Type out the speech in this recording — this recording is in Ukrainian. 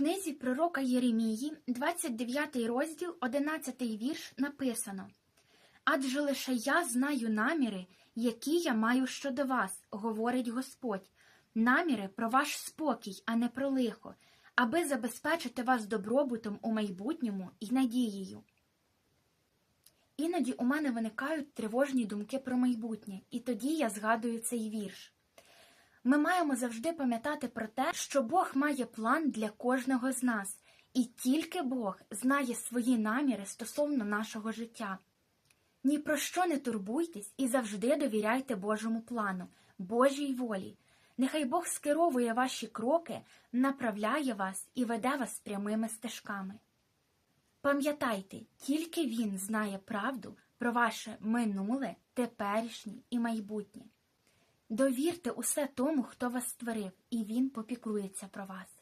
книзі пророка Єремії, 29 розділ, 11 вірш написано Адже лише я знаю наміри, які я маю щодо вас, говорить Господь, наміри про ваш спокій, а не про лихо, аби забезпечити вас добробутом у майбутньому і надією. Іноді у мене виникають тривожні думки про майбутнє, і тоді я згадую цей вірш. Ми маємо завжди пам'ятати про те, що Бог має план для кожного з нас, і тільки Бог знає свої наміри стосовно нашого життя. Ні про що не турбуйтесь і завжди довіряйте Божому плану, Божій волі. Нехай Бог скеровує ваші кроки, направляє вас і веде вас прямими стежками. Пам'ятайте, тільки Він знає правду про ваше минуле, теперішнє і майбутнє. Довірте усе тому, хто вас створив, і Він попіклується про вас.